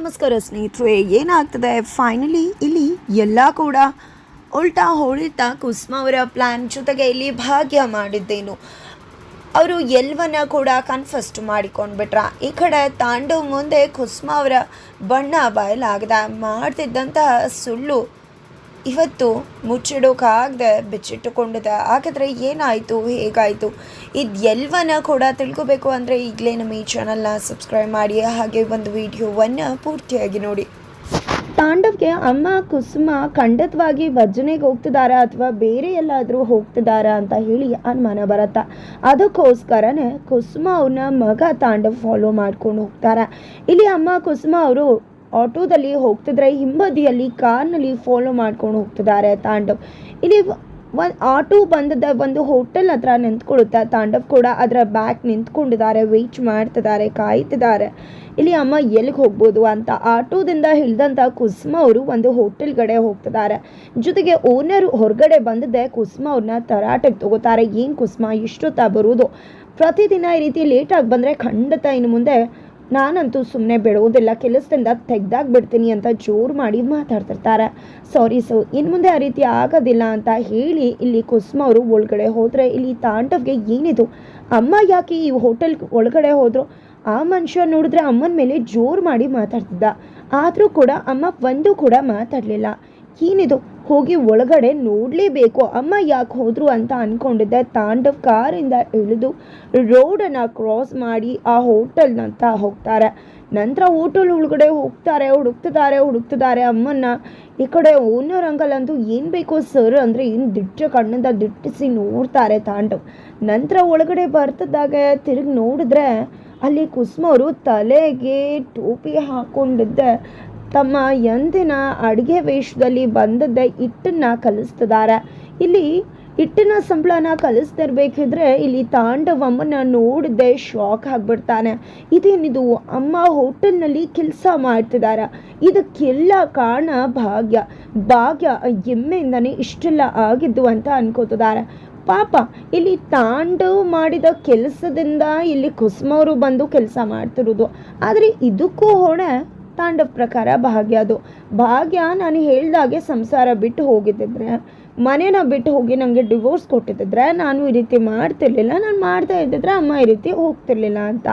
ನಮಸ್ಕಾರ ಸ್ನೇಹಿತರೆ, ಏನಾಗ್ತದೆ? ಫೈನಲಿ ಇಲ್ಲಿ ಎಲ್ಲ ಕೂಡ ಉಲ್ಟಾ ಹೊಳಿತಾ ಕುಸುಮ ಅವರ ಪ್ಲ್ಯಾನ್ ಜೊತೆಗೆ ಇಲ್ಲಿ ಭಾಗ್ಯ ಮಾಡಿದ್ದೇನು. ಅವರು ಎಲ್ವನ್ನ ಕೂಡ ಕನ್ಫಸ್ಟ್ ಮಾಡಿಕೊಂಡ್ಬಿಟ್ರ. ಈ ಕಡೆ ತಾಂಡವ್ ಮುಂದೆ ಕುಸುಮ ಅವರ ಬಣ್ಣ ಬಯಲಾಗದ. ಮಾಡ್ತಿದ್ದಂತಹ ಸುಳ್ಳು ಇವತ್ತು ಮುಚ್ಚಿಡೋಕ್ಕಾಗದೆ ಬಿಚ್ಚಿಟ್ಟುಕೊಂಡಿದೆ. ಹಾಗಾದರೆ ಏನಾಯಿತು? ಹೇಗಾಯಿತು? ಇದು ಎಲ್ಲವನ್ನ ಕೂಡ ತಿಳ್ಕೊಬೇಕು ಅಂದರೆ ಈಗಲೇ ನಮ್ಮ ಈ ಚಾನಲ್ನ ಸಬ್ಸ್ಕ್ರೈಬ್ ಮಾಡಿ, ಹಾಗೆ ಒಂದು ವಿಡಿಯೋವನ್ನು ಪೂರ್ತಿಯಾಗಿ ನೋಡಿ. ತಾಂಡವ್ಗೆ ಅಮ್ಮ ಕುಸುಮ ಖಂಡಿತವಾಗಿ ಭಜನೆಗೆ ಹೋಗ್ತಿದಾರಾ ಅಥವಾ ಬೇರೆ ಎಲ್ಲಾದರೂ ಹೋಗ್ತಿದಾರಾ ಅಂತ ಹೇಳಿ ಅನುಮಾನ ಬರತ್ತ? ಅದಕ್ಕೋಸ್ಕರನೇ ಕುಸುಮ ಅವನ ಮಗ ತಾಂಡವ್ ಫಾಲೋ ಮಾಡ್ಕೊಂಡು ಹೋಗ್ತಾರೆ? ಇಲ್ಲಿ ಅಮ್ಮ ಕುಸುಮ ಅವರು ಆಟೋದಲ್ಲಿ ಹೋಗ್ತಿದ್ರೆ ಹಿಂಬದಿಯಲ್ಲಿ ಕಾರ್ನಲ್ಲಿ ಫಾಲೋ ಮಾಡ್ಕೊಂಡು ಹೋಗ್ತಿದ್ದಾರೆ ತಾಂಡವ್. ಇಲ್ಲಿ ಒಂದು ಆಟೋ ಬಂದದ ಒಂದು ಹೋಟೆಲ್ ಹತ್ರ ನಿಂತ್ಕೊಳ್ಳುತ್ತೆ ತಾಂಡವ್ ಕೂಡ ಅದರ ಬ್ಯಾಕ್ ನಿಂತ್ಕೊಂಡಿದ್ದಾರೆ ವೆಯ್ಟ್ ಮಾಡ್ತಿದ್ದಾರೆ, ಕಾಯ್ತಿದ್ದಾರೆ. ಇಲ್ಲಿ ಅಮ್ಮ ಎಲ್ಲಿಗೆ ಹೋಗ್ಬೋದು ಅಂತ ಆಟೋದಿಂದ ಹಿಡ್ದಂಥ ಕುಸುಮ ಅವರು ಒಂದು ಹೋಟೆಲ್ ಕಡೆ ಹೋಗ್ತಿದ್ದಾರೆ. ಜೊತೆಗೆ ಓನರ್ ಹೊರಗಡೆ ಬಂದಿದ್ದೆ, ಕುಸುಮ ಅವ್ರನ್ನ ತರಾಟೆಗೆ ತಗೋತಾರೆ. ಏನು ಕುಸುಮ, ಇಷ್ಟೊತ್ತ ಬರುವುದು ಪ್ರತಿದಿನ ಈ ರೀತಿ ಲೇಟಾಗಿ ಬಂದರೆ ಖಂಡಿತ ಇನ್ನು ಮುಂದೆ ನಾನಂತೂ ಸುಮ್ಮನೆ ಬಿಡೋದಿಲ್ಲ ಕೆಲಸದಿಂದ ತೆಗ್ದಾಕ್ಬಿಡ್ತೀನಿ ಅಂತ ಜೋರು ಮಾಡಿ ಮಾತಾಡ್ತಿರ್ತಾರೆ. ಸಾರಿ ಸೊ ಇನ್ನು ಮುಂದೆ ಆ ರೀತಿ ಆಗೋದಿಲ್ಲ ಅಂತ ಹೇಳಿ ಇಲ್ಲಿ ಕುಸುಮ ಅವರು ಒಳಗಡೆ ಹೋದರೆ ಇಲ್ಲಿ ತಾಂಡವ್ಗೆ ಏನಿದು? ಅಮ್ಮ ಯಾಕೆ ಈ ಹೋಟೆಲ್ ಒಳಗಡೆ ಹೋದರು? ಆ ಮನುಷ್ಯ ನೋಡಿದ್ರೆ ಅಮ್ಮನ ಮೇಲೆ ಜೋರು ಮಾಡಿ ಮಾತಾಡ್ತಿದ್ದ. ಆದರೂ ಕೂಡ ಅಮ್ಮ ಒಂದು ಕೂಡ ಮಾತಾಡಲಿಲ್ಲ. ಏನಿದು ಹೋಗಿ ಒಳಗಡೆ ನೋಡಲೇಬೇಕು. ಅಮ್ಮ ಯಾಕೆ ಹೋದ್ರು ಅಂತ ಅಂದ್ಕೊಂಡಿದ್ದೆ ತಾಂಡವ್ ಕಾರಿಂದ ಇಳಿದು ರೋಡನ್ನು ಕ್ರಾಸ್ ಮಾಡಿ ಆ ಹೋಟೆಲ್ನಂತ ಹೋಗ್ತಾರೆ. ನಂತರ ಹೋಟೆಲ್ ಒಳಗಡೆ ಹೋಗ್ತಾರೆ, ಹುಡುಕ್ತಿದ್ದಾರೆ ಹುಡುಕ್ತಿದ್ದಾರೆ. ಅಮ್ಮನ್ನ ಈ ಕಡೆ ಓನರ್ ಅಂಕಲ್ ಅಂತೂ ಏನು ಬೇಕು ಸರ್ ಅಂದರೆ ಏನು ದಿಟ್ಟ ಕಣ್ಣಿಂದ ದಿಟ್ಟಿಸಿ ನೋಡ್ತಾರೆ ತಾಂಡವ್. ನಂತರ ಒಳಗಡೆ ಬರ್ತಿದ್ದಾಗ ತಿರುಗಿ ನೋಡಿದ್ರೆ ಅಲ್ಲಿ ಕುಸುಮ ಅವರು ತಲೆಗೆ ಟೋಪಿ ಹಾಕೊಂಡಿದ್ದೆ. ತಮ್ಮ ಎಂದಿನ ಅಡುಗೆ ವೇಷದಲ್ಲಿ ಬಂದದ್ದೇ ಹಿಟ್ಟನ್ನ ಕಲಿಸ್ತಿದ್ದಾರೆ. ಇಲ್ಲಿ ಹಿಟ್ಟಿನ ಸಂಬಳನ ಕಲಿಸ್ತಿರ್ಬೇಕಿದ್ರೆ ಇಲ್ಲಿ ತಾಂಡವಮ್ಮನ ನೋಡಿದ್ದೆ ಶಾಕ್ ಆಗ್ಬಿಡ್ತಾನೆ. ಇದೇನಿದು? ಅಮ್ಮ ಹೋಟೆಲ್ನಲ್ಲಿ ಕೆಲಸ ಮಾಡ್ತಿದ್ದಾರೆ. ಇದಕ್ಕೆಲ್ಲ ಕಾರಣ ಭಾಗ್ಯ. ಭಾಗ್ಯ ಎಮ್ಮೆಯಿಂದನೇ ಇಷ್ಟೆಲ್ಲ ಆಗಿದ್ದು ಅಂತ ಅನ್ಕೋತಿದ್ದಾರೆ. ಪಾಪ, ಇಲ್ಲಿ ತಾಂಡವ್ ಮಾಡಿದ ಕೆಲಸದಿಂದ ಇಲ್ಲಿ ಕುಸುಮವರು ಬಂದು ಕೆಲಸ ಮಾಡ್ತಿರೋದು. ಆದರೆ ಇದಕ್ಕೂ ಹೊಣೆ ತಾಂಡವ್ ಪ್ರಕಾರ ಭಾಗ್ಯ ಅದು. ಭಾಗ್ಯ ನಾನು ಹೇಳ್ದಾಗೆ ಸಂಸಾರ ಬಿಟ್ಟು ಹೋಗಿದ್ದಿದ್ರೆ, ಮನೇನ ಬಿಟ್ಟು ಹೋಗಿ ನನಗೆ ಡಿವೋರ್ಸ್ ಕೊಟ್ಟಿದ್ದಿದ್ರೆ ನಾನು ಈ ರೀತಿ ಮಾಡ್ತಿರ್ಲಿಲ್ಲ. ನಾನು ಮಾಡ್ತಾ ಇದ್ದಿದ್ರೆ ಅಮ್ಮ ಈ ರೀತಿ ಹೋಗ್ತಿರ್ಲಿಲ್ಲ ಅಂತ.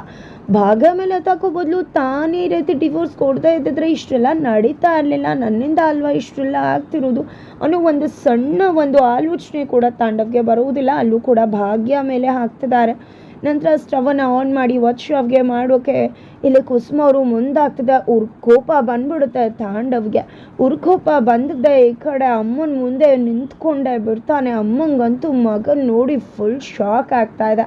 ಭಾಗ್ಯ ಮೇಲೆ ತಗೋ ಬದಲು ತಾನೇ ಈ ರೀತಿ ಡಿವೋರ್ಸ್ ಕೊಡ್ತಾ ಇದ್ದಿದ್ರೆ ಇಷ್ಟೆಲ್ಲ ನಡೀತಾ ಇರಲಿಲ್ಲ. ನನ್ನಿಂದ ಅಲ್ವಾ ಇಷ್ಟೆಲ್ಲ ಆಗ್ತಿರೋದು ಅನ್ನೋ ಒಂದು ಸಣ್ಣ ಒಂದು ಆಲೋಚನೆ ಕೂಡ ತಾಂಡವ್ಗೆ ಬರುವುದಿಲ್ಲ. ಅಲ್ಲೂ ಕೂಡ ಭಾಗ್ಯ ಮೇಲೆ ಹಾಕ್ತಿದ್ದಾರೆ. ನಂತರ ಸ್ಟವನ್ನು ಆನ್ ಮಾಡಿ ವರ್ಷವ್ಗೆ ಮಾಡೋಕೆ ಇಲ್ಲಿ ಕುಸುಮ ಅವರು ಮುಂದಾಗ್ತದೆ. ಉರ್ಕೋಪ ಬಂದ್ಬಿಡುತ್ತೆ ತಾಂಡವ್ಗೆ. ಉರ್ಕೋಪ ಬಂದಿದ್ದೆ ಈ ಕಡೆ ಅಮ್ಮನ ಮುಂದೆ ನಿಂತ್ಕೊಂಡೆ ಬಿಡ್ತಾನೆ ಅಮ್ಮಂಗಂತೂ ಮಗನ ನೋಡಿ ಫುಲ್ ಶಾಕ್ ಆಗ್ತಾ ಇದೆ.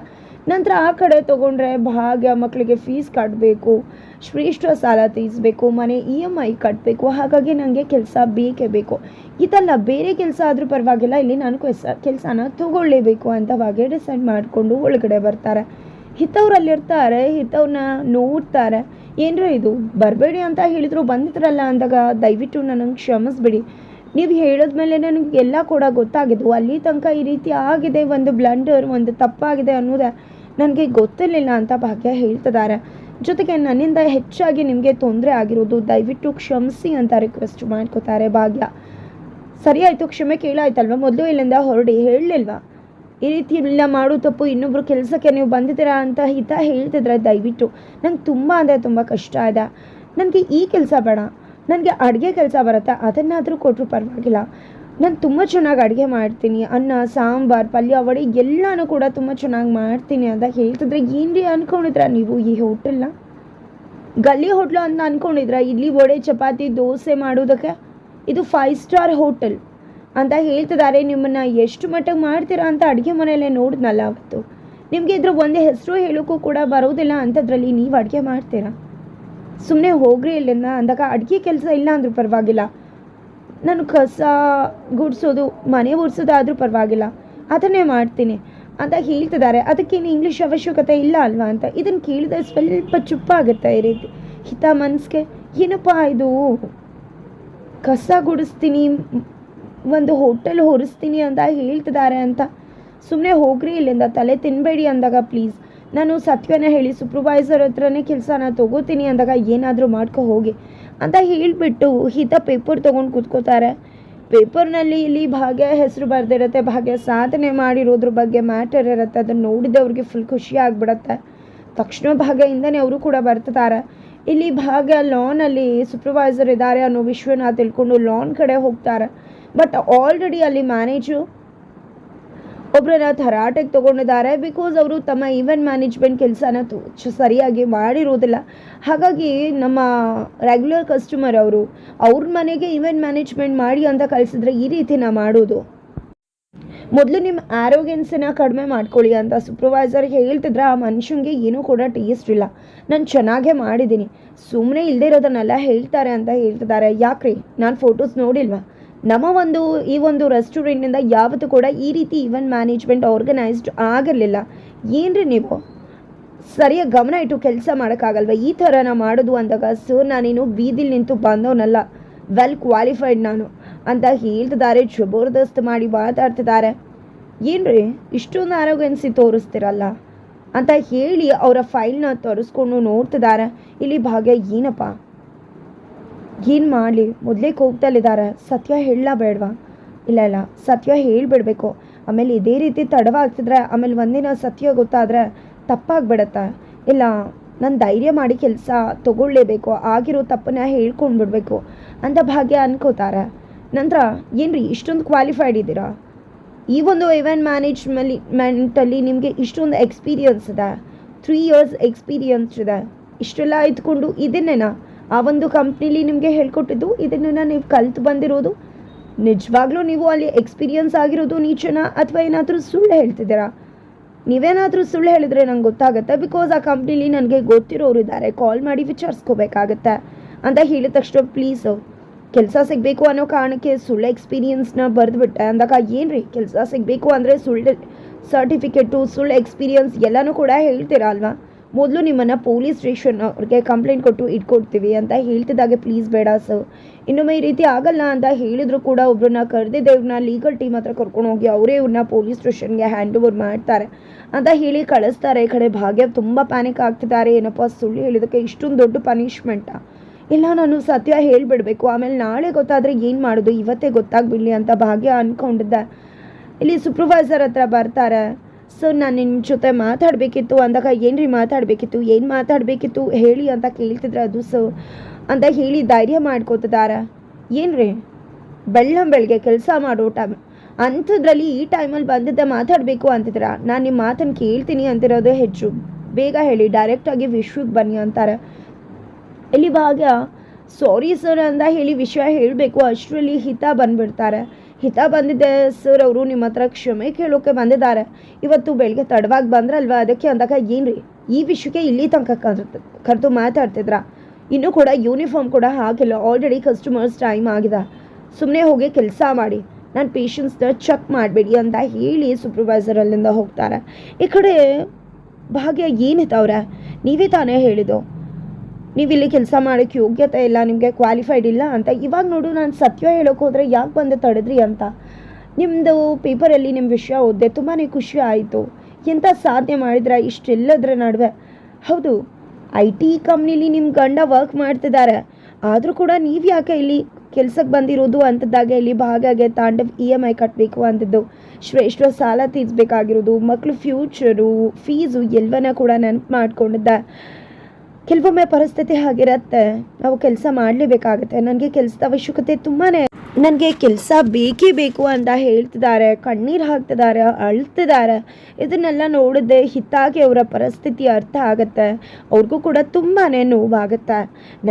ನಂತರ ಆ ಕಡೆ ತೊಗೊಂಡ್ರೆ ಭಾಗ್ಯ ಮಕ್ಕಳಿಗೆ ಫೀಸ್ ಕಟ್ಟಬೇಕು ಶ್ರೇಷ್ಠ ಸಾಲ ತೀರಿಸ್ಬೇಕು, ಮನೆ ಇ ಎಂ ಐ ಕಟ್ಟಬೇಕು ಹಾಗಾಗಿ ನನಗೆ ಕೆಲಸ ಬೇಕೇ ಬೇಕು. ಇದಲ್ಲ, ಬೇರೆ ಕೆಲಸ ಆದರೂ ಪರವಾಗಿಲ್ಲ, ಇಲ್ಲಿ ನಾನು ಕೆಲಸ, ಕೆಲಸನ ತಗೊಳ್ಳೇಬೇಕು ಅಂತವಾಗೆ ಡಿಸೈಡ್ ಮಾಡಿಕೊಂಡು ಒಳಗಡೆ ಬರ್ತಾರೆ. ಹಿತವ್ರಲ್ಲಿರ್ತಾರೆ ಹಿತವ್ರನ್ನ ನೋಡ್ತಾರೆ. ಏನರ ಇದು? ಬರಬೇಡಿ ಅಂತ ಹೇಳಿದ್ರು, ಬಂದಿದ್ರಲ್ಲ ಅಂದಾಗ ದಯವಿಟ್ಟು ನನಗೆ ಕ್ಷಮಿಸ್ಬಿಡಿ. ನೀವು ಹೇಳಿದ್ಮೇಲೆ ನನಗೆ ಎಲ್ಲ ಕೂಡ ಗೊತ್ತಾಗಿದ್ದು. ಅಲ್ಲಿ ತನಕ ಈ ರೀತಿ ಆಗಿದೆ, ಒಂದು ಬ್ಲಂಡರ್ ಒಂದು ತಪ್ಪಾಗಿದೆ ಅನ್ನೋದೇ ನನಗೆ ಗೊತ್ತಿರಲಿಲ್ಲ ಅಂತ ಭಾಗ್ಯ ಹೇಳ್ತಿದ್ದಾರೆ. ಜೊತೆಗೆ ನನ್ನಿಂದ ಹೆಚ್ಚಾಗಿ ನಿಮಗೆ ತೊಂದರೆ ಆಗಿರೋದು, ದಯವಿಟ್ಟು ಕ್ಷಮಿಸಿ ಅಂತ ರಿಕ್ವೆಸ್ಟ್ ಮಾಡ್ಕೋತಾರೆ ಭಾಗ್ಯ. ಸರಿ ಆಯಿತು ಕ್ಷಮೆ ಕೇಳಾಯ್ತಲ್ವ? ಮೊದಲು ಇಲ್ಲಿಂದ ಹೊರಡಿ ಹೇಳಲಿಲ್ವಾ? ಈ ರೀತಿ ಇಲ್ಲ ಮಾಡೋ ತಪ್ಪು ಇನ್ನೊಬ್ರು ಕೆಲಸಕ್ಕೆ ನೀವು ಬಂದಿದ್ದೀರಾ ಅಂತ ಹಿತ ಹೇಳ್ತಿದ್ರೆ ದಯವಿಟ್ಟು. ನಂಗೆ ತುಂಬ ಅಂದರೆ ತುಂಬ ಕಷ್ಟ ಇದೆ. ನನಗೆ ಈ ಕೆಲಸ ಬೇಡ. ನನಗೆ ಅಡುಗೆ ಕೆಲಸ ಬರುತ್ತೆ, ಅದನ್ನಾದರೂ ಕೊಟ್ಟರು ಪರವಾಗಿಲ್ಲ. ನಾನು ತುಂಬ ಚೆನ್ನಾಗಿ ಅಡುಗೆ ಮಾಡ್ತೀನಿ, ಅನ್ನ, ಸಾಂಬಾರು, ಪಲ್ಯ, ವಡೆ ಎಲ್ಲನೂ ಕೂಡ ತುಂಬ ಚೆನ್ನಾಗಿ ಮಾಡ್ತೀನಿ ಅಂತ ಹೇಳ್ತಿದ್ರೆ ಏನ್ರಿ ಅಂದ್ಕೊಂಡಿದ್ರ ನೀವು ಈ ಹೋಟೆಲ್ನ ಗಲ್ಲಿ ಹೋಟ್ಲು ಅಂತ ಅಂದ್ಕೊಂಡಿದ್ರ ಇಲ್ಲಿ ವಡೆ, ಚಪಾತಿ, ದೋಸೆ ಮಾಡೋದಕ್ಕೆ? ಇದು ಫೈವ್ ಸ್ಟಾರ್ ಹೋಟೆಲ್ ಅಂತ ಹೇಳ್ತಿದ್ದಾರೆ ನಿಮ್ಮನ್ನು ಎಷ್ಟು ಮಟ್ಟಿಗೆ ಮಾಡ್ತೀರಾ ಅಂತ ಅಡುಗೆ ಮನೆಯಲ್ಲೇ ನೋಡಿದ್ನಲ್ಲ ಅವತ್ತು. ನಿಮಗೆ ಇದ್ರ ಒಂದೇ ಹೆಸರು ಹೇಳೋಕ್ಕೂ ಕೂಡ ಬರೋದಿಲ್ಲ ಅಂಥದ್ರಲ್ಲಿ ನೀವು ಅಡುಗೆ ಮಾಡ್ತೀರಾ? ಸುಮ್ಮನೆ ಹೋಗ್ರಿ ಇಲ್ಲಿಂದ ಅಂದಾಗ ಅಡುಗೆ ಕೆಲಸ ಇಲ್ಲ ಅಂದರೂ ಪರವಾಗಿಲ್ಲ. ನಾನು ಕಸ ಗುಡಿಸೋದು, ಮನೆ ಉರ್ಸೋದಾದರೂ ಪರವಾಗಿಲ್ಲ. ಅದನ್ನೇ ಮಾಡ್ತೀನಿ. ಅಂತ ಹೇಳ್ತಿದ್ದಾರೆ. ಅದಕ್ಕೇನು ಇಂಗ್ಲೀಷ್ ಅವಶ್ಯಕತೆ ಇಲ್ಲ ಅಲ್ವಾ ಅಂತ. ಇದನ್ನು ಕೇಳಿದ್ರೆ ಸ್ವಲ್ಪ ಚುಪ್ಪಾಗುತ್ತೆ ಈ ರೀತಿ. ಹಿತ ಮನಸ್ಸಿಗೆ ಏನಪ್ಪ ಇದು? ಕಸ ಗುಡಿಸ್ತೀನಿ, ಒಂದು ಹೋಟೆಲ್ ಹೊರಿಸ್ತೀನಿ ಅಂತ ಹೇಳ್ತಿದ್ದಾರೆ ಅಂತ. ಸುಮ್ಮನೆ ಹೋಗ್ರಿ ಇಲ್ಲಿಂದ. ತಲೆ ತಿನ್ನಬೇಡಿ ಅಂದಾಗ ಪ್ಲೀಸ್ ನಾನು ಸತ್ಯನ ಹೇಳಿ ಸೂಪರ್ವೈಸರ್ ಹತ್ರನೇ ಕೆಲಸನ ತೊಗೋತೀನಿ ಅಂದಾಗ ಏನಾದರೂ ಮಾಡ್ಕೊ ಹೋಗಿ ಅಂತ ಹೇಳಿಬಿಟ್ಟು ಹಿತ ಪೇಪರ್ ತೊಗೊಂಡು ಕೂತ್ಕೋತಾರೆ ಪೇಪರ್ನಲ್ಲಿ ಇಲ್ಲಿ ಭಾಗ್ಯ ಹೆಸರು ಬರೆದಿರುತ್ತೆ, ಭಾಗ್ಯ ಸಾಧನೆ ಮಾಡಿರೋದ್ರ ಬಗ್ಗೆ ಮ್ಯಾಟರ್ ಇರುತ್ತೆ, ಅದನ್ನು ನೋಡಿದವ್ರಿಗೆ ಫುಲ್ ಖುಷಿ ಆಗಿಬಿಡತ್ತೆ. ತಕ್ಷಣ ಭಾಗ್ಯಯಿಂದನೇ ಅವರು ಕೂಡ ಬರ್ತಿದ್ದಾರೆ. ಇಲ್ಲಿ ಭಾಗ್ಯ ಲಾನಲ್ಲಿ ಸೂಪರ್ವೈಸರ್ ಇದ್ದಾರೆ ಅನ್ನೋ ವಿಶ್ವನ ತಿಳ್ಕೊಂಡು ಲಾನ್ ಕಡೆ ಹೋಗ್ತಾರೆ. ಬಟ್ ಆಲ್ರೆಡಿ ಅಲ್ಲಿ ಮ್ಯಾನೇಜು ಒಬ್ಬರನ್ನ ತರಾಟೆಗೆ ತೊಗೊಂಡಿದ್ದಾರೆ ಬಿಕಾಸ್ ಅವರು ತಮ್ಮ ಈವೆಂಟ್ ಮ್ಯಾನೇಜ್ಮೆಂಟ್ ಕೆಲಸನ ಸರಿಯಾಗಿ ಮಾಡಿರೋದಿಲ್ಲ ಹಾಗಾಗಿ ನಮ್ಮ ರೆಗ್ಯುಲರ್ ಕಸ್ಟಮರ್ ಅವರು, ಅವ್ರ ಮನೆಗೆ ಈವೆಂಟ್ ಮ್ಯಾನೇಜ್ಮೆಂಟ್ ಮಾಡಿ ಅಂತ ಕಳಿಸಿದ್ರೆ ಈ ರೀತಿ ನಾ ಮಾಡೋದು. ಮೊದಲು ನಿಮ್ಮ ಆರೋಗ್ಯನ್ಸನ್ನ ಕಡಿಮೆ ಮಾಡ್ಕೊಳ್ಳಿ ಅಂತ ಸೂಪರ್ವೈಸರ್ಗೆ ಹೇಳ್ತಿದ್ರೆ, ಆ ಮನುಷ್ಯನಿಗೆ ಏನೂ ಕೂಡ ಟೇಸ್ಟ್ ಇಲ್ಲ. ನಾನು ಚೆನ್ನಾಗೇ ಮಾಡಿದ್ದೀನಿ ಸುಮ್ಮನೆ ಇಲ್ಲದೆ ಇರೋದನ್ನೆಲ್ಲ ಹೇಳ್ತಾರೆ ಅಂತ ಹೇಳ್ತಿದ್ದಾರೆ. ಯಾಕ್ರಿ? ನಾನು ಫೋಟೋಸ್ ನೋಡಿಲ್ವಾ? ನಮ್ಮ ಒಂದು, ಈ ಒಂದು ರೆಸ್ಟೋರೆಂಟ್ನಿಂದ ಯಾವತ್ತು ಕೂಡ ಈ ರೀತಿ ಈವೆಂಟ್ ಮ್ಯಾನೇಜ್ಮೆಂಟ್ ಆರ್ಗನೈಸ್ಡ್ ಆಗಿರಲಿಲ್ಲ. ಏನ್ರಿ ನೀವು? ಸರಿಯಾಗಿ ಗಮನ ಇಟ್ಟು ಕೆಲಸ ಮಾಡೋಕ್ಕಾಗಲ್ವ? ಈ ಥರನ ಮಾಡೋದು ಅಂದಾಗ, ಸರ್, ನಾನೇನು ಬೀದಿಲಿ ನಿಂತು ಬಂದವನಲ್ಲ. ವೆಲ್ ಕ್ವಾಲಿಫೈಡ್ ನಾನು. ಅಂತ ಹೇಳ್ತಿದ್ದಾರೆ, ಜಬರ್ದಸ್ತ್ ಮಾಡಿ ಮಾತಾಡ್ತಿದ್ದಾರೆ. ಏನ್ರಿ? ಇಷ್ಟೊಂದು ಆರೋಗ್ಯನ್ಸಿ ತೋರಿಸ್ತಿರಲ್ಲ? ಅಂತ ಹೇಳಿ ಅವರ ಫೈಲ್ನ ತೋರಿಸ್ಕೊಂಡು ನೋಡ್ತಿದ್ದಾರೆ. ಇಲ್ಲಿ ಭಾಗ್ಯ ಏನಪ್ಪ? ಏನು ಮಾಡಲಿ? ಮೊದಲೇ ಕೋಗ್ತಲ್ಲಿದ್ದಾರೆ ಸತ್ಯ ಹೇಳಲಾ ಬೇಡವಾ ಇಲ್ಲ ಇಲ್ಲ. ಸತ್ಯ ಹೇಳಿಬಿಡ್ಬೇಕು. ಆಮೇಲೆ ಇದೇ ರೀತಿ ತಡವಾಗ್ತಿದ್ರೆ, ಆಮೇಲೆ ಒಂದಿನ ಸತ್ಯ ಗೊತ್ತಾದರೆ ತಪ್ಪಾಗ್ಬಿಡತ್ತೆ. ಇಲ್ಲ, ನಾನು ಧೈರ್ಯ ಮಾಡಿ ಕೆಲಸ ತಗೊಳ್ಳೇಬೇಕು. ಆಗಿರೋ ತಪ್ಪನ್ನ ಹೇಳ್ಕೊಂಡು ಬಿಡಬೇಕು ಅಂತ ಭಾಗ್ಯ ಅನ್ಕೋತಾರೆ. ನಂತರ, ಏನ್ರಿ, ಇಷ್ಟೊಂದು ಕ್ವಾಲಿಫೈಡ್ ಇದ್ದೀರಾ? ಈ ಒಂದು ಇವೆಂಟ್ ಮ್ಯಾನೇಜ್ಮೆಲಿ ಮೆಂಟಲ್ಲಿ ನಿಮಗೆ ಇಷ್ಟೊಂದು ಎಕ್ಸ್ಪೀರಿಯನ್ಸ್ ಇದೆ. ತ್ರೀ ಇಯರ್ಸ್ ಎಕ್ಸ್ಪೀರಿಯನ್ಸ್ ಇದೆ. ಇಷ್ಟೆಲ್ಲ ಇದ್ಕೊಂಡು ಇದನ್ನೇನಾ? ಆ ಒಂದು ಕಂಪ್ನಿಲಿ ನಿಮಗೆ ಹೇಳ್ಕೊಟ್ಟಿದ್ದು. ಇದನ್ನು ನೀವು ಕಲ್ತು ಬಂದಿರೋದು. ನಿಜವಾಗ್ಲೂ ನೀವು ಅಲ್ಲಿ ಎಕ್ಸ್ಪೀರಿಯನ್ಸ್ ಆಗಿರೋದು ನೀಚನ ಅಥವಾ ಏನಾದರೂ ಸುಳ್ಳು ಹೇಳ್ತಿದ್ದೀರಾ? ನೀವೇನಾದರೂ ಸುಳ್ಳು ಹೇಳಿದ್ರೆ ನಂಗೆ ಗೊತ್ತಾಗುತ್ತೆ. ಬಿಕಾಸ್ ಆ ಕಂಪ್ನಿಲಿ ನನಗೆ ಗೊತ್ತಿರೋರು ಇದ್ದಾರೆ. ಕಾಲ್ ಮಾಡಿ ವಿಚಾರಿಸ್ಕೋಬೇಕಾಗತ್ತೆ. ಅಂತ ಹೇಳಿದ ತಕ್ಷಣ ಪ್ಲೀಸ್ ಕೆಲಸ ಸಿಗಬೇಕು ಅನ್ನೋ ಕಾರಣಕ್ಕೆ ಸುಳ್ಳು ಎಕ್ಸ್ಪೀರಿಯನ್ಸ್ನ ಬರೆದ್ಬಿಟ್ಟೆ. ಅಂದಾಗ ಏನು ರೀ ಕೆಲಸ ಸಿಗಬೇಕು ಅಂದರೆ ಸುಳ್ಳು ಸರ್ಟಿಫಿಕೇಟು ಸುಳ್ಳು ಎಕ್ಸ್ಪೀರಿಯನ್ಸ್ ಎಲ್ಲನೂ ಕೂಡ ಹೇಳ್ತೀರಾ ಅಲ್ವಾ? ಮೊದಲು ನಿಮ್ಮನ್ನು ಪೊಲೀಸ್ ಸ್ಟೇಷನ್ ಅವ್ರಿಗೆ ಕಂಪ್ಲೇಂಟ್ ಕೊಟ್ಟು ಇಟ್ಕೊಡ್ತೀವಿ ಅಂತ ಹೇಳ್ತಿದ್ದಾಗೆ ಪ್ಲೀಸ್ ಬೇಡ ಸರ್ ಇನ್ನೊಮ್ಮೆ ಈ ರೀತಿ ಆಗಲ್ಲ ಅಂತ ಹೇಳಿದ್ರು ಕೂಡ ಒಬ್ಬರನ್ನ ಕರೆದಿದ್ದೆ ಇವ್ರನ್ನ ಲೀಗಲ್ ಟೀಮ್ ಹತ್ರ ಕರ್ಕೊಂಡು ಹೋಗಿ ಅವರೇ ಇವ್ರನ್ನ ಪೊಲೀಸ್ ಸ್ಟೇಷನ್ಗೆ ಹ್ಯಾಂಡ್ ಓವರ್ ಮಾಡ್ತಾರೆ ಅಂತ ಹೇಳಿ ಕಳಿಸ್ತಾರೆ. ಈ ಕಡೆ ಭಾಗ್ಯ ತುಂಬ ಪ್ಯಾನಿಕ್ ಆಗ್ತಿದ್ದಾರೆ. ಏನಪ್ಪ ಸುಳ್ಳು ಹೇಳಿದಕ್ಕೆ ಇಷ್ಟೊಂದು ದೊಡ್ಡ ಪನಿಷ್ಮೆಂಟಾ ಇಲ್ಲ, ನಾನು ಸತ್ಯ ಹೇಳಿಬಿಡ್ಬೇಕು. ಆಮೇಲೆ ನಾಳೆ ಗೊತ್ತಾದರೆ ಏನು ಮಾಡೋದು? ಇವತ್ತೇ ಗೊತ್ತಾಗ್ಬಿಡ್ಲಿ ಅಂತ ಭಾಗ್ಯ ಅಂದ್ಕೊಂಡಿದ್ದೆ ಇಲ್ಲಿ ಸೂಪರ್ವೈಸರ್ ಹತ್ರ ಬರ್ತಾರೆ. ಸರ್ ನಾನು ನಿಮ್ಮ ಜೊತೆ ಮಾತಾಡಬೇಕಿತ್ತು ಅಂದಾಗ ಏನು ರೀ ಮಾತಾಡಬೇಕಿತ್ತು? ಏನು ಮಾತಾಡಬೇಕಿತ್ತು? ಹೇಳಿ ಅಂತ ಕೇಳ್ತಿದ್ರೆ ಅದು. ಸೊ ಅಂತ ಹೇಳಿ ಧೈರ್ಯ ಮಾಡ್ಕೋತಿದಾರ ಏನು ರೀ ಬೆಳ್ಳಂ ಬೆಳಗ್ಗೆ ಕೆಲಸ ಮಾಡೋ ಟೈಮ್. ಅಂಥದ್ರಲ್ಲಿ ಈ ಟೈಮಲ್ಲಿ ಬಂದಿದ್ದೆ ಮಾತಾಡಬೇಕು ಅಂತಿದ್ರ. ನಾನು ನಿಮ್ಮ ಮಾತನ್ನು ಕೇಳ್ತೀನಿ ಅಂತಿರೋದು ಹೆಚ್ಚು. ಬೇಗ ಹೇಳಿ ಡೈರೆಕ್ಟಾಗಿ ವಿಶ್ವಕ್ಕೆ ಬನ್ನಿ ಅಂತಾರೆ. ಇಲ್ಲಿ ಭಾಗ್ಯ? ಸಾರಿ ಸರ್ ಅಂತ ಹೇಳಿ ವಿಷಯ ಹೇಳಬೇಕು. ಅಷ್ಟರಲ್ಲಿ ಹಿತ ಬಂದ್ಬಿಡ್ತಾರೆ. ಹಿತ ಬಂದಿದ್ದೆ ಸರ್ ಅವರು, ನಿಮ್ಮ ಹತ್ರ ಕ್ಷಮೆ ಕೇಳೋಕೆ ಬಂದಿದ್ದಾರೆ. ಇವತ್ತು ಬೆಳಗ್ಗೆ ತಡವಾಗಿ ಬಂದ್ರಲ್ವಾ? ಅದಕ್ಕೆ ಅಂದಾಗ ಏನ್ರಿ, ಈ ವಿಷಯಕ್ಕೆ ಇಲ್ಲಿ ತನಕ ಕರೆದು ಮಾತಾಡ್ತಿದ್ರ? ಇನ್ನೂ ಕೂಡ ಯೂನಿಫಾರ್ಮ್ ಕೂಡ ಹಾಕಿಲ್ಲ. ಆಲ್ರೆಡಿ ಕಸ್ಟಮರ್ಸ್ ಟೈಮ್ ಆಗಿದೆ. ಸುಮ್ಮನೆ ಹೋಗಿ ಕೆಲಸ ಮಾಡಿ. ನನ್ನ ಪೇಷನ್ಸ್ನ ಚೆಕ್ ಮಾಡಬೇಡಿ ಅಂತ ಹೇಳಿ ಸೂಪರ್ವೈಸರ್ ಅಲ್ಲಿಂದ ಹೋಗ್ತಾರೆ. ಈ ಕಡೆ ಭಾಗ್ಯ ಏನಿತ್ತವ್ರೆ ನೀವೇ ತಾನೇ ಹೇಳಿದ್ದು. ನೀವು ಇಲ್ಲಿ ಕೆಲಸ ಮಾಡೋಕ್ಕೆ ಯೋಗ್ಯತೆ ಇಲ್ಲ, ನಿಮಗೆ ಕ್ವಾಲಿಫೈಡ್ ಇಲ್ಲ ಅಂತ. ಇವಾಗ ನೋಡು, ನಾನು ಸತ್ಯ ಹೇಳೋಕೆ ಹೋದರೆ ಯಾಕೆ ಬಂದು ತಡೆದ್ರಿ ಅಂತ. ನಿಮ್ಮದು ಪೇಪರಲ್ಲಿ ನಿಮ್ಮ ವಿಷಯ ಓದಿದೆ ತುಂಬಾ ಖುಷಿ ಆಯಿತು. ಎಂಥ ಸಾಧನೆ ಮಾಡಿದ್ರ? ಇಷ್ಟೆಲ್ಲದರ ನಡುವೆ. ಹೌದು ಐ ಟಿ ಕಂಪ್ನಿಲಿ ನಿಮ್ಮ ಗಂಡ ವರ್ಕ್ ಮಾಡ್ತಿದ್ದಾರೆ ಆದರೂ ಕೂಡ ನೀವು ಯಾಕೆ ಇಲ್ಲಿ ಕೆಲಸಕ್ಕೆ ಬಂದಿರೋದು ಅಂಥದ್ದಾಗೆ ಇಲ್ಲಿ ಭಾಗಾಗೆ ತಾಂಡವ್ ಇ ಎಂ ಐ ಕಟ್ಟಬೇಕು ಅಂತಿದ್ದು ಶ್ರೇಷ್ಠ ಸಾಲ ತೀರಿಸಬೇಕಾಗಿರೋದು. ಮಕ್ಕಳು ಫ್ಯೂಚರು ಫೀಸು ಎಲ್ಲವನ್ನ ಕೂಡ ನೆನಪು ಮಾಡ್ಕೊಂಡಿದ್ದೆ. ಕೆಲವೊಮ್ಮೆ ಪರಿಸ್ಥಿತಿ ಆಗಿರತ್ತೆ ನಾವು ಕೆಲಸ ಮಾಡಲೇಬೇಕಾಗತ್ತೆ. ನನಗೆ ಕೆಲಸದ ಅವಶ್ಯಕತೆ ತುಂಬಾ ನನಗೆ ಕೆಲಸ ಬೇಕೇ ಬೇಕು ಅಂತ ಹೇಳ್ತಿದ್ದಾರೆ. ಕಣ್ಣೀರು ಹಾಕ್ತಿದ್ದಾರೆ, ಅಳ್ತಿದ್ದಾರೆ. ಇದನ್ನೆಲ್ಲ ನೋಡಿದ್ರೆ ಹಿತ್ತಾಗಿ ಅವರ ಪರಿಸ್ಥಿತಿ ಅರ್ಥ ಆಗುತ್ತೆ. ಅವ್ರಿಗೂ ಕೂಡ ತುಂಬಾ ನೋವಾಗುತ್ತೆ.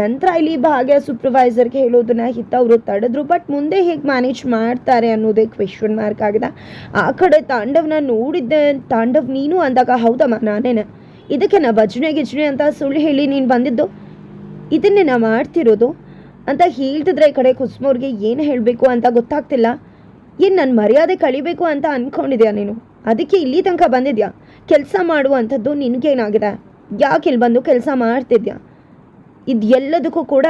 ನಂತರ ಇಲ್ಲಿ ಭಾಗ್ಯ ಸೂಪರ್ವೈಸರ್ಗೆ ಹೇಳೋದನ್ನ ಹಿತ ಅವರು ತಡೆದ್ರು. ಬಟ್ ಮುಂದೆ ಹೇಗೆ ಮ್ಯಾನೇಜ್ ಮಾಡ್ತಾರೆ ಅನ್ನೋದೇ ಕ್ವೆಶನ್ ಮಾರ್ಕ್ ಆಗಿದೆ. ಆ ಕಡೆ ತಾಂಡವ್ನ ನೋಡಿದ್ದೆ. ತಾಂಡವ್ ನೀನು ಅಂದಾಗ, ಹೌದಮ್ಮ, ನಾನೇನೆ. ಇದಕ್ಕೆ ನಾ ಭಜನೆ ಗಿಜನೆ ಅಂತ ಸುಳ್ಳು ಹೇಳಿ ನೀನು ಬಂದಿದ್ದು? ಇದನ್ನೇ ನಾ ಮಾಡ್ತಿರೋದು? ಅಂತ ಹೇಳ್ತಿದ್ರೆ ಈ ಕಡೆ ಕುಸುಮವ್ರಿಗೆ ಏನು ಹೇಳಬೇಕು ಅಂತ ಗೊತ್ತಾಗ್ತಿಲ್ಲ. ಏನು ನನ್ನ ಮರ್ಯಾದೆ ಕಳಿಬೇಕು ಅಂತ ಅಂದ್ಕೊಂಡಿದ್ಯಾ ನೀನು? ಅದಕ್ಕೆ ಇಲ್ಲಿ ತನಕ ಬಂದಿದ್ಯಾ? ಕೆಲಸ ಮಾಡುವಂಥದ್ದು ನಿನಗೇನಾಗಿದೆ? ಯಾಕೆ ಇಲ್ಲಿ ಬಂದು ಕೆಲಸ ಮಾಡ್ತಿದ್ಯಾ? ಇದು ಎಲ್ಲದಕ್ಕೂ ಕೂಡ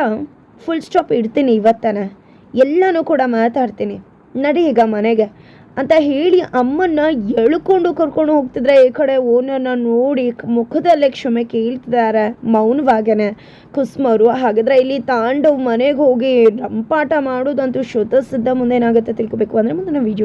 ಫುಲ್ ಸ್ಟಾಪ್ ಇಡ್ತೀನಿ ಇವತ್ತನೇ. ಎಲ್ಲನೂ ಕೂಡ ಮಾತಾಡ್ತೀನಿ. ನಡಿ ಈಗ ಮನೆಗೆ. ಅಂತ ಹೇಳಿ ಅಮ್ಮನ್ನ ಎಳ್ಕೊಂಡು ಕರ್ಕೊಂಡು ಹೋಗ್ತಿದ್ರೆ ಈ ಕಡೆ ಓನರ್ನ ನೋಡಿ ಮುಖದಲ್ಲೇ ಕ್ಷಮೆ ಕೇಳ್ತಿದ್ದಾರೆ ಮೌನವಾಗೇನೆ ಕುಸ್ಮರು ಹಾಗಾದ್ರೆ ಇಲ್ಲಿ ತಾಂಡವ್ ಮನೆಗೆ ಹೋಗಿ ರಂಪಾಟ ಮಾಡೋದಂತೂ ಶುದ್ಧ ಸಿದ್ಧ ಮುಂದೆ ಏನಾಗುತ್ತೆ ತಿಳ್ಕೊಬೇಕು ಅಂದ್ರೆ ಮುಂದಿನ ವಿಡಿಯೋ